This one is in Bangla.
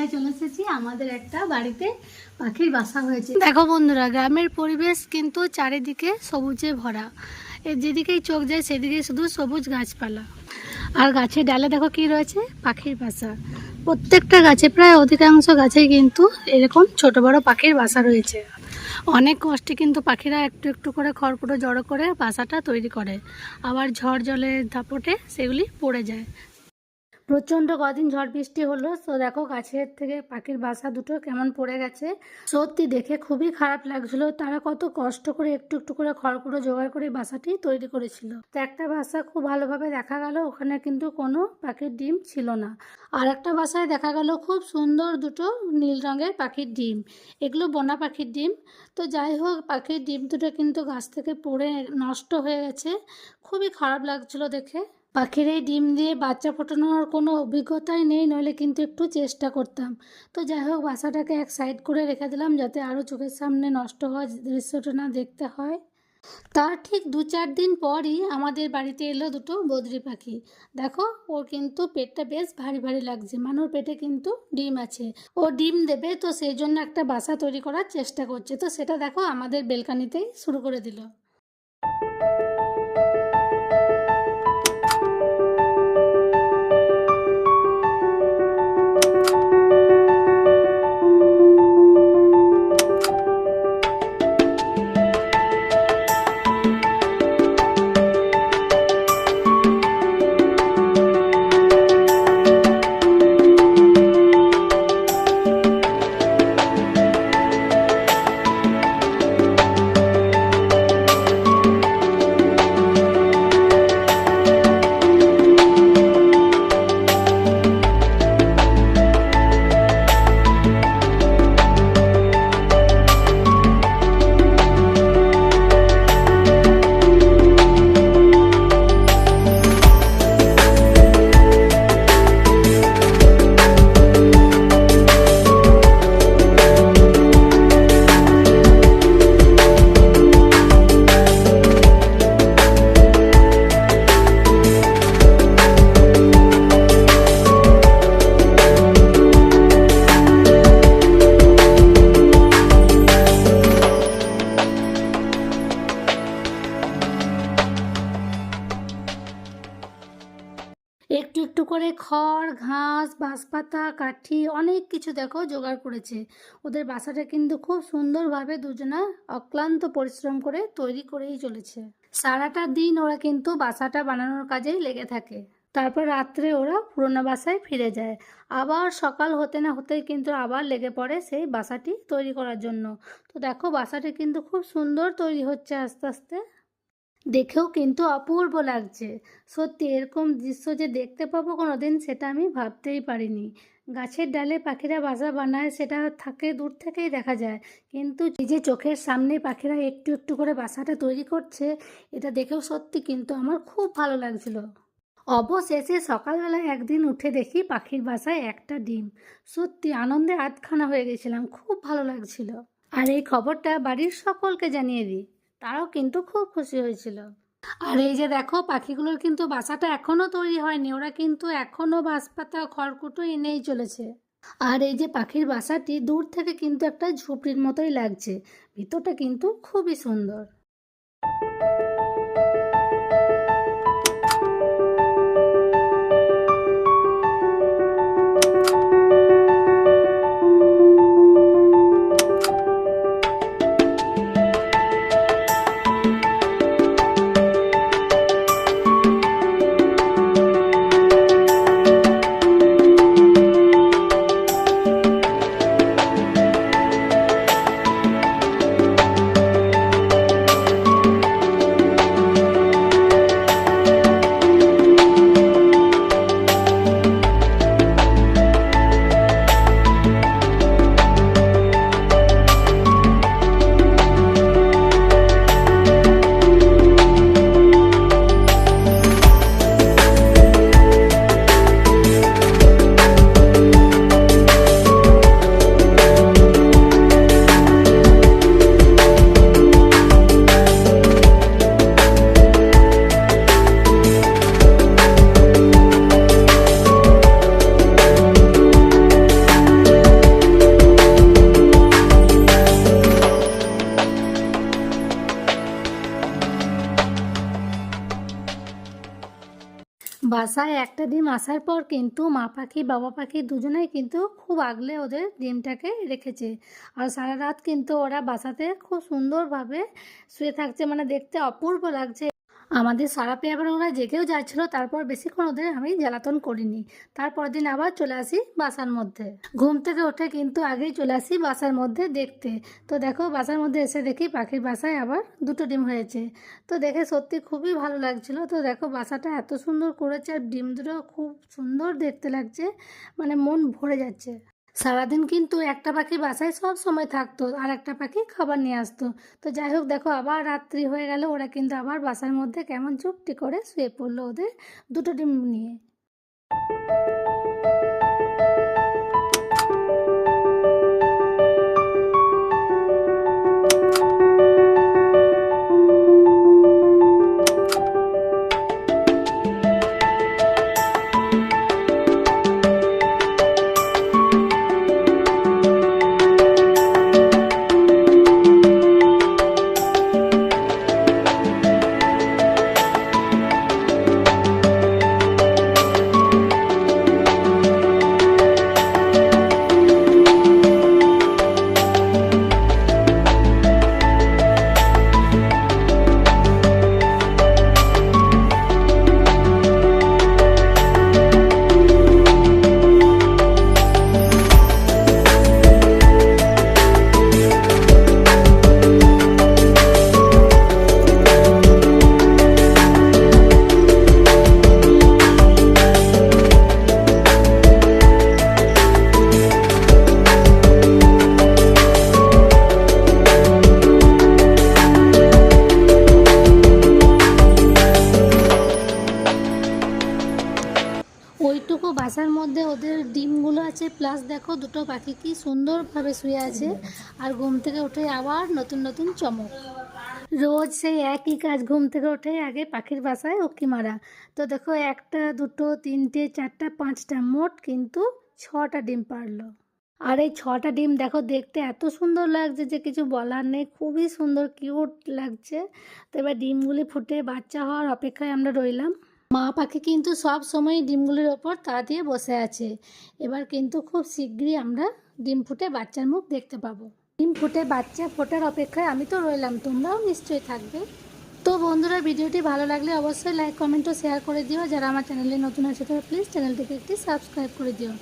কোথায় চলে এসেছি। আমাদের একটা বাড়িতে পাখির বাসা হয়েছে। দেখো বন্ধুরা, গ্রামের পরিবেশ কিন্তু চারিদিকে সবুজে ভরা। যেদিকেই চোখ যায় সেদিকেই শুধু সবুজ গাছপালা। আর গাছের ডালে দেখো কি রয়েছে? পাখির বাসা। প্রত্যেকটা গাছে, প্রায় অধিকাংশ গাছেই কিন্তু এরকম ছোট বড় পাখির বাসা রয়েছে। অনেক কষ্টে কিন্তু পাখিরা একটু একটু করে খড়কুটো জড়ো করে বাসাটা তৈরি করে। আবার ঝড় জলের ধাপটে সেগুলি পড়ে যায়। প্রচণ্ড কদিন ঝড় বৃষ্টি হলো তো দেখো গাছের থেকে পাখির বাসা দুটো কেমন পড়ে গেছে। সত্যি দেখে খুবই খারাপ লাগছিল, তারা কত কষ্ট করে একটু একটু করে খড়কুটো জোগাড় করে বাসাটি তৈরি করেছিল। তো একটা বাসা খুব ভালোভাবে দেখা গেল, ওখানে কিন্তু কোনো পাখির ডিম ছিল না। আর একটা বাসায় দেখা গেল খুব সুন্দর দুটো নীল রঙের পাখির ডিম, এগুলো বোনা পাখির ডিম। তো যাই হোক, পাখির ডিম দুটো কিন্তু গাছ থেকে পড়ে নষ্ট হয়ে গেছে, খুবই খারাপ লাগছিল দেখে। পাখির এই ডিম দিয়ে বাচ্চা ফোটানোর কোনো অভিজ্ঞতাই নেই, নইলে কিন্তু একটু চেষ্টা করতাম। তো যাই হোক, বাসাটাকে এক সাইড করে রেখে দিলাম যাতে আরও চোখের সামনে নষ্ট হওয়ার দৃশ্যটা না দেখতে হয়। তার ঠিক দু চার দিন পরই আমাদের বাড়িতে এলো দুটো বদ্রি পাখি। দেখো, ওর কিন্তু পেটটা বেশ ভারী ভারী লাগছে। মানে ওর পেটে কিন্তু ডিম আছে। ও ডিম দেবে, তো সেই জন্য একটা বাসা তৈরি করার চেষ্টা করছে। তো সেটা দেখো আমাদের বেলকানিতেই শুরু করে দিল। খড়, ঘাস, বাঁশপাতা, কাঠি অনেক কিছু দেখো জোগাড় করেছে। ওদের বাসাটা কিন্তু খুব সুন্দরভাবে দুজনা অক্লান্ত পরিশ্রম করে তৈরি করেই চলেছে। সারাটা দিন ওরা কিন্তু বাসাটা বানানোর কাজেই লেগে থাকে। তারপর রাত্রে ওরা পুরোনো বাসায় ফিরে যায়। আবার সকাল হতে না হতেই কিন্তু আবার লেগে পড়ে সেই বাসাটি তৈরি করার জন্য। তো দেখো বাসাটি কিন্তু খুব সুন্দর তৈরি হচ্ছে আস্তে আস্তে। দেখেও কিন্তু অপূর্ব লাগছে। সত্যি, এরকম দৃশ্য যে দেখতে পাবো কোনো দিন সেটা আমি ভাবতেই পারিনি। গাছের ডালে পাখিরা বাসা বানায়, সেটা থাকে, দূর থেকেই দেখা যায়। কিন্তু যে চোখের সামনে পাখিরা একটু একটু করে বাসাটা তৈরি করছে, এটা দেখেও সত্যি কিন্তু আমার খুব ভালো লাগছিল। অবশেষে সকালবেলা একদিন উঠে দেখি পাখির বাসায় একটা ডিম। সত্যি, আনন্দে আধখানা হয়ে গেছিলাম, খুব ভালো লাগছিল। আর এই খবরটা বাড়ির সকলকে জানিয়ে দিই। তারাও কিন্তু খুব খুশি হয়েছিল। আর এই যে দেখো, পাখিগুলোর কিন্তু বাসাটা এখনও তৈরি হয়নি। ওরা কিন্তু এখনও বাঁশপাতা, খড়কুটো এনেই চলেছে। আর এই যে পাখির বাসাটি দূর থেকে কিন্তু একটা ঝুপড়ির মতোই লাগছে। ভিতরটা কিন্তু খুবই সুন্দর। বাসায় একটা ডিম আসার পর কিন্তু মা পাখি, বাবা পাখি দুজনেই কিন্তু খুব আগলে ওদের ডিমটাকে রেখেছে। আর সারা রাত কিন্তু ওরা বাসাতে খুব সুন্দরভাবে শুয়ে থাকছে মানে দেখতে অপূর্ব লাগছে। আমাদের সারা পেয়ে আবার ওরা জেগেও যাচ্ছিল, তারপর বেশিক্ষণ ওদের আমি জ্বালাতন করিনি। তারপর দিন আবার চলে আসি বাসার মধ্যে। ঘুম থেকে উঠে কিন্তু আগেই চলে আসি বাসার মধ্যে দেখতে। তো দেখো, বাসার মধ্যে এসে দেখি পাখির বাসায় আবার দুটো ডিম হয়েছে। তো দেখে সত্যি খুবই ভালো লাগছিল। তো দেখো, বাসাটা এত সুন্দর করেছে, আর ডিম দুটো খুব সুন্দর দেখতে লাগছে। মানে মন ভরে যাচ্ছে। সারাদিন কিন্তু একটা পাখি বাসায় সব সময় থাকতো, আর একটা পাখি খাবার নিয়ে আসতো। তো যাই হোক, দেখো আবার রাত্রি হয়ে গেল, ওরা কিন্তু আবার বাসার মধ্যে কেমন চুপটি করে শুয়ে পড়ল ওদের দুটো ডিম নিয়ে। বাসার মধ্যে ওদের ডিমগুলো আছে প্লাস দেখো দুটো পাখি কি সুন্দরভাবে শুয়ে আছে আর ঘুম থেকে উঠে আবার নতুন নতুন চমক। রোজ সেই একই কাজ, ঘুম থেকে ওঠে আগে পাখির বাসায় উকি মারা। তো দেখো একটা, দুটো, তিনটে, চারটা, পাঁচটা, মোট কিন্তু ছটা ডিম পারল। আর এই ছটা ডিম দেখো দেখতে এত সুন্দর লাগছে যে কিছু বলার নেই, খুবই সুন্দর কিউট লাগছে। তো এবার ডিমগুলি ফুটে বাচ্চা হওয়ার অপেক্ষায় আমরা রইলাম। মা পাখি কিন্তু সব সময় ডিমগুলির ওপর তা দিয়ে বসে আছে। এবার কিন্তু খুব শীঘ্রই আমরা ডিম ফুটে বাচ্চার মুখ দেখতে পাবো। ডিম ফুটে বাচ্চা ফোটার অপেক্ষায় আমি তো রইলাম, তোমরাও নিশ্চয়ই থাকবে। তো বন্ধুরা, ভিডিওটি ভালো লাগলে অবশ্যই লাইক, কমেন্ট ও শেয়ার করে দিও। যারা আমার চ্যানেলে নতুন আছে, তারা প্লিজ চ্যানেলটিকে একটি সাবস্ক্রাইব করে দিও।